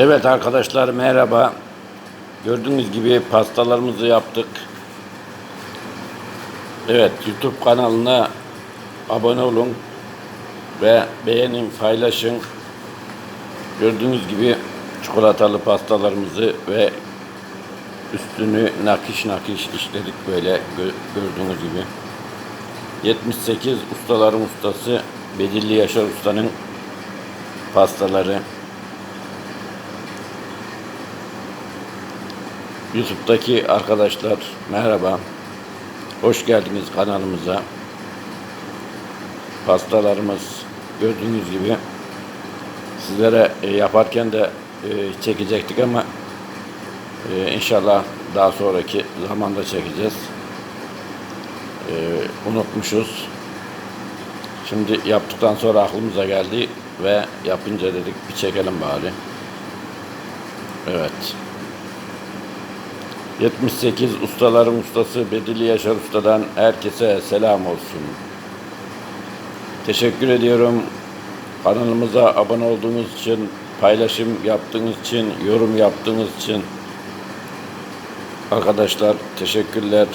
Evet arkadaşlar merhaba. Gördüğünüz gibi pastalarımızı yaptık. Evet YouTube kanalına abone olun ve beğenin, paylaşın. Gördüğünüz gibi çikolatalı pastalarımızı ve üstünü nakış nakış işledik böyle gö- gördüğünüz gibi. 78 ustaların ustası Bedilli Yaşar Usta'nın pastaları. YouTube'daki arkadaşlar merhaba. Hoş geldiniz kanalımıza. Pastalarımız gördüğünüz gibi sizlere e, yaparken de e, çekecektik ama e, inşallah daha sonraki zamanda çekeceğiz. Unutmuşuz. Şimdi yaptıktan sonra aklımıza geldi ve yapınca dedik bir çekelim bari. Evet. 78 ustaların ustası Bedili Yaşar Usta'dan herkese selam olsun. Teşekkür ediyorum. Kanalımıza abone olduğunuz için, paylaşım yaptığınız için, yorum yaptığınız için arkadaşlar teşekkürler.